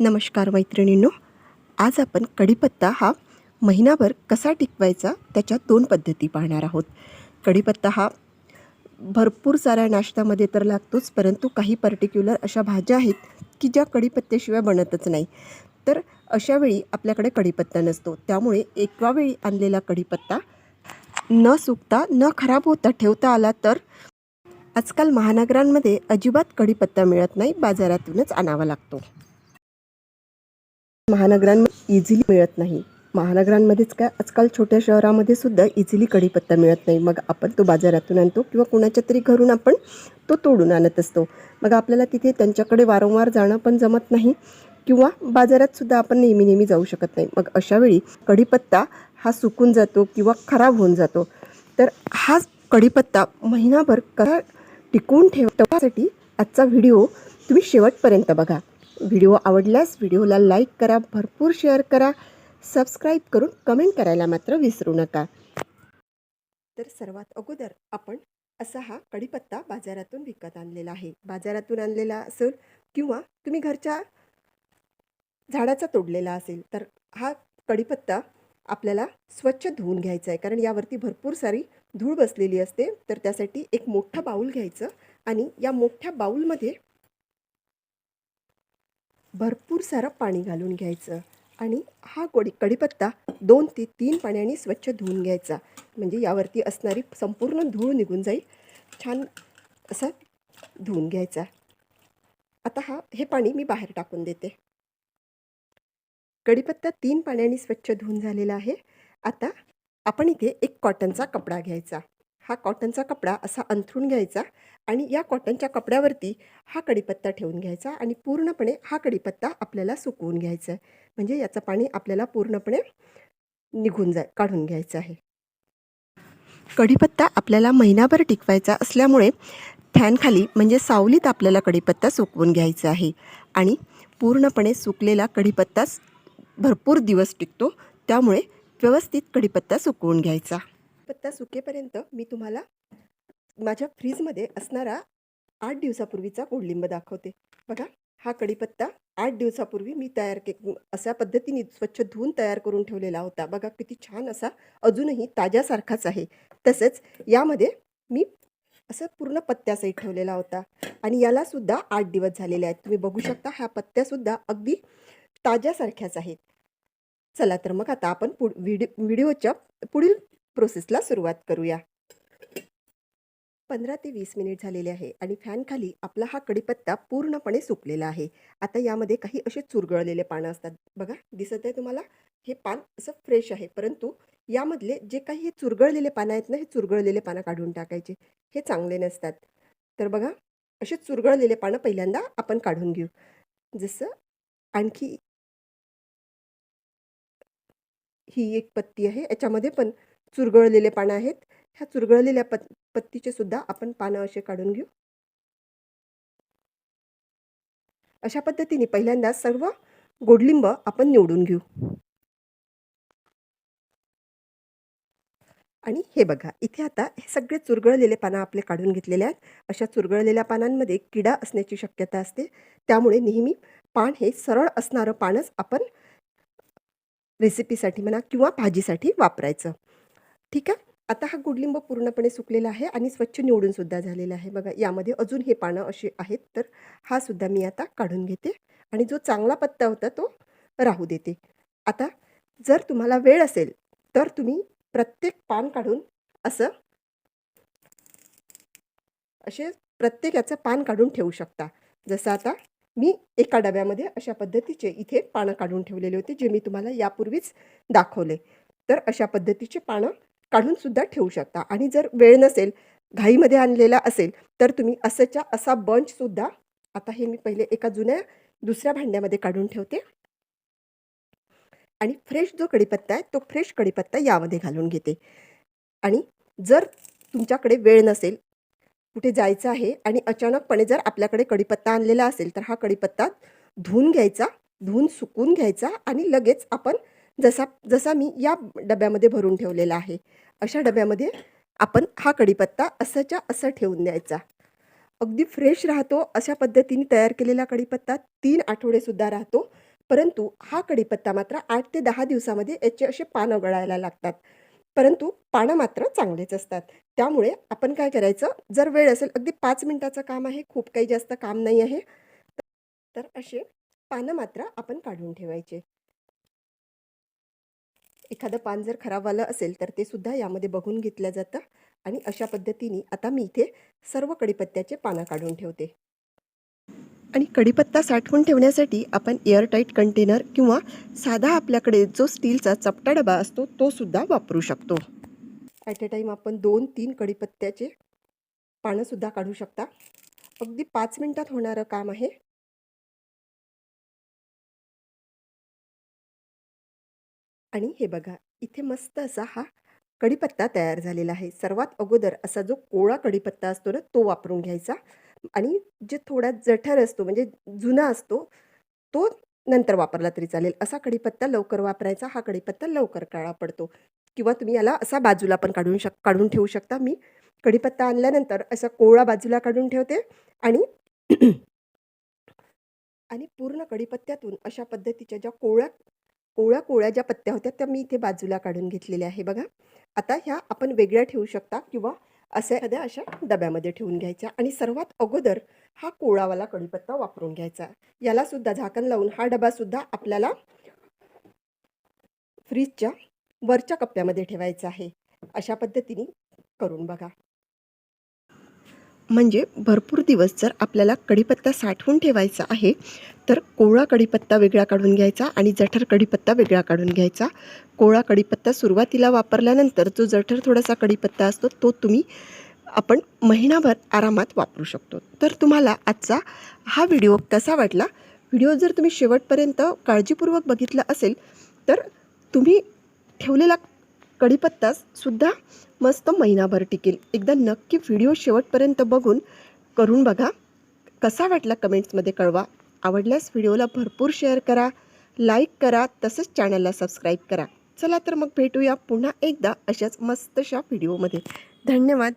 नमस्कार मैत्रिणींनो. आज आपण कढीपत्ता हा महिनाभर कसा टिकवायचा त्याच्या दोन पद्धती पाहणार आहोत. कढीपत्ता हा भरपूर साऱ्या नाश्त्यामध्ये तर लागतोच परंतु काही पर्टिक्युलर अशा भाज्या आहेत की ज्या कढीपत्त्याशिवाय बनतच नाही. तर अशावेळी आपल्याकडे कढीपत्ता नसतो. त्यामुळे एका वेळी आणलेला कढीपत्ता न सुकता न खराब होता ठेवता आला तर आजकाल महानगरांमध्ये अजिबात कढीपत्ता मिळत नाही बाजारातूनच आणावा लागतो. महानगरांमध्ये इझिली मिळत नाही. महानगरांमध्येच काय? आजकाल छोट्या शहरामध्ये सुद्धा इझिली कढीपत्ता मिळत नाही. मग आपण तो बाजारातून आणतो किंवा कुणाच्या तरी घरून आपण तो तोडून आणत असतो. मग आपल्याला तिथे त्यांच्याकडे वारंवार जाणं पण जमत नाही किंवा बाजारात सुद्धा आपण नेहमी नेहमी जाऊ शकत नाही. मग अशावेळी कढीपत्ता हा सुकून जातो किंवा खराब होऊन जातो. तर हा कढीपत्ता महिनाभर कसा टिकून ठेवण्यासाठी आजचा व्हिडिओ तुम्ही शेवटपर्यंत बघा. व्हिडिओ आवडल्यास व्हिडिओला लाईक करा भरपूर शेअर करा सबस्क्राईब करून कमेंट करायला मात्र विसरू नका. तर सर्वात अगोदर आपण असा हा कढीपत्ता बाजारातून विकत आणलेला आहे. बाजारातून आणलेला असेल किंवा तुम्ही घरच्या झाडाचा तोडलेला असेल तर हा कढीपत्ता आपल्याला स्वच्छ धुवून घ्यायचा आहे. कारण यावरती भरपूर सारी धूळ बसलेली असते तर त्यासाठी एक मोठा बाऊल घ्यायचं आणि या मोठ्या बाऊलमध्ये भरपूर सारं पाणी घालून घ्यायचं आणि हा कोडी कढीपत्ता दोन ते तीन पाण्याने स्वच्छ धुवून घ्यायचा. म्हणजे यावरती असणारी संपूर्ण धूळ निघून जाईल. छान असा धुवून घ्यायचा. आता हा हे पाणी मी बाहेर टाकून देते. कढीपत्ता तीन पाण्याने स्वच्छ धुवून झालेला आहे. आता आपण इथे एक कॉटनचा कपडा घ्यायचा. हा कॉटनचा कपडा असा अंथरून घ्यायचा आणि या कॉटनच्या कपड्यावरती हा कढीपत्ता ठेवून घ्यायचा आणि पूर्णपणे हा कढीपत्ता आपल्याला सुकवून घ्यायचा आहे. म्हणजे याचं पाणी आपल्याला पूर्णपणे निघून जाय काढून घ्यायचं आहे. कढीपत्ता आपल्याला महिनाभर टिकवायचा असल्यामुळे फॅनखाली म्हणजे सावलीत आपल्याला कढीपत्ता सुकवून घ्यायचा आहे. आणि पूर्णपणे सुकलेला कढीपत्ताच भरपूर दिवस टिकतो त्यामुळे व्यवस्थित कढीपत्ता सुकवून घ्यायचा. पत्ता सुकेपर्यंत मी तुम्हाला माझ्या फ्रीजमध्ये असणारा आठ दिवसापूर्वीचा कोडलिंब दाखवते. बघा हा कढीपत्ता आठ दिवसापूर्वी मी तयार के अशा पद्धतीने स्वच्छ धुवून तयार करून ठेवलेला होता. बघा किती छान असा अजूनही ताज्यासारखाच आहे. तसेच यामध्ये मी असं पूर्ण पत्त्यासहित ठेवलेला होता. आणि यालासुद्धा आठ दिवस झालेले आहेत. तुम्ही बघू शकता ह्या पत्त्यासुद्धा अगदी ताज्यासारख्याच आहेत. चला तर मग आता आपण पुढ व्हिडिओ व्हिडिओच्या पुढील प्रोसेसला सुरुवात करूया. पंधरा ते वीस मिनिट झालेले आहे आणि फॅनखाली आपला हा कडीपत्ता पूर्णपणे सुकलेला आहे. आता यामध्ये काही असे चुरगळलेले पानं असतात. बघा दिसत आहे तुम्हाला? हे पान असं फ्रेश आहे. परंतु यामधले जे काही हे चुरगळलेले पानं आहेत ना हे चुरगळलेले पानं काढून टाकायचे. हे चांगले नसतात. तर बघा असे चुरगळलेले पानं पहिल्यांदा आपण काढून घेऊ. जसं आणखी ही एक पत्ती आहे. याच्यामध्ये पण चुरगळलेले पानं आहेत. ह्या चुरगळलेल्या पत पत्तीचे सुद्धा आपण पानं असे काढून घेऊ. अशा पद्धतीने पहिल्यांदा सर्व गोडलिंब आपण निवडून घेऊ. आणि हे बघा इथे आता हे सगळे चुरगळलेले पानं आपले काढून घेतलेले आहेत. अशा चुरगळलेल्या पानांमध्ये किडा असण्याची शक्यता असते. त्यामुळे नेहमी पान हे सरळ असणारं पानच आपण रेसिपीसाठी म्हणा किंवा भाजीसाठी वापरायचं. ठीक आहे? आता हा गुडलिंब पूर्णपणे सुकलेला आहे आणि स्वच्छ निवडून सुद्धा झालेला आहे. बघा यामध्ये अजून हे पानं असे आहेत तर हा सुद्धा मी आता काढून घेते आणि जो चांगला पत्ता होता तो राहू देते. आता जर तुम्हाला वेळ असेल तर तुम्ही प्रत्येक पान काढून असं असे प्रत्येक याचं पान काढून ठेवू शकता. जसं आता मी एका डब्यामध्ये अशा पद्धतीचे इथे पानं काढून ठेवलेले होते जे मी तुम्हाला यापूर्वीच दाखवले. तर अशा पद्धतीचे पानं काढून सुद्धा ठेवू शकता. आणि जर वेळ नसेल घाईमध्ये आणलेला असेल तर तुम्ही असंच्या असा बंचसुद्धा आता हे मी पहिले एका जुन्या दुसऱ्या भांड्यामध्ये काढून ठेवते. आणि फ्रेश जो कढीपत्ता आहे तो फ्रेश कढीपत्ता यामध्ये घालून घेते. आणि जर तुमच्याकडे वेळ नसेल कुठे जायचं आहे आणि अचानकपणे जर आपल्याकडे कढीपत्ता आणलेला असेल तर हा कढीपत्ता धुवून घ्यायचा धुवून सुकून घ्यायचा आणि लगेच आपण जसा जसा मी या डब्यामध्ये भरून ठेवलेला आहे अशा डब्यामध्ये आपण हा कढीपत्ता असंच्या असं ठेवून द्यायचा. अगदी फ्रेश राहतो अशा पद्धतीने तयार केलेला कढीपत्ता तीन आठवडेसुद्धा राहतो परंतु हा कढीपत्ता मात्र आठ ते दहा दिवसामध्ये याचे असे पानं गळायला लागतात. परंतु पानं मात्र चांगलेच असतात. त्यामुळे आपण काय करायचं जर वेळ असेल अगदी पाच मिनटाचं काम आहे खूप काही जास्त काम नाही आहे तर असे पानं मात्र आपण काढून ठेवायचे. एखादं पान जर खराब आलं असेल तर ते सुद्धा यामध्ये बघून घेतलं जातं आणि अशा पद्धतीने आता मी इथे सर्व कडीपत्त्याचे पानं काढून ठेवते. आणि कढीपत्ता साठवून ठेवण्यासाठी आपण एअरटाईट कंटेनर किंवा साधा आपल्याकडे जो स्टीलचा चपटा डबा असतो तो सुद्धा वापरू शकतो. ॲट अ टाईम आपण दोन तीन कढीपत्त्याचे पानंसुद्धा काढू शकता. अगदी पाच मिनटात होणारं काम आहे. आणि हे बघा इथे मस्त असा हा कढीपत्ता तयार झालेला आहे. सर्वात अगोदर असा जो कोळा कढीपत्ता असतो ना तो वापरून घ्यायचा आणि जे थोडा जठर असतो म्हणजे जुना असतो तो नंतर वापरला तरी चालेल. असा कढीपत्ता लवकर वापरायचा हा कढीपत्ता लवकर काळा पडतो. किंवा तुम्ही याला असा बाजूला पण काढून शक काढून ठेवू शकता. मी कढीपत्ता आणल्यानंतर असा कोळा बाजूला काढून ठेवते आणि आणि पूर्ण कढीपत्त्यातून अशा पद्धतीच्या ज्या कोळ्या कोवळ्या कोवळ्या ज्या पत्त्या होत्या त्या मी इथे बाजूला काढून घेतलेल्या आहे बघा. आता ह्या आपण वेगळ्या ठेवू शकता किंवा अशा एखाद्या अशा डब्यामध्ये ठेवून घ्यायच्या आणि सर्वात अगोदर हा कोळावाला कढीपत्ता वापरून घ्यायचा. याला सुद्धा झाकण लावून हा डबासुद्धा आपल्याला फ्रीजच्या वरच्या कप्प्यामध्ये ठेवायचा आहे. अशा पद्धतीने करून बघा. म्हणजे भरपूर दिवस जर आपल्याला कढीपत्ता साठवून ठेवायचा आहे तर कोवळा कढीपत्ता वेगळा काढून घ्यायचा आणि जठर कढीपत्ता वेगळा काढून घ्यायचा. कोवळा कढीपत्ता सुरुवातीला वापरल्यानंतर जो जठर थोडासा कढीपत्ता असतो तो तुम्ही आपण महिनाभर आरामात वापरू शकतो. तर तुम्हाला आजचा हा व्हिडिओ कसा वाटला? व्हिडिओ जर तुम्ही शेवटपर्यंत काळजीपूर्वक बघितला असेल तर तुम्ही ठेवलेला कढीपत्तासुद्धा मस्त महिनाभर टिकेल. एकदा नक्की व्हिडिओ शेवटपर्यंत बघून करून बघा. कसा वाटला कमेंट्समध्ये कळवा. आवडल्यास व्हिडिओला भरपूर शेअर करा लाईक करा तसंच चॅनलला सबस्क्राईब करा. चला तर मग भेटूया पुन्हा एकदा अशाच मस्तशा व्हिडिओमध्ये धन्यवाद.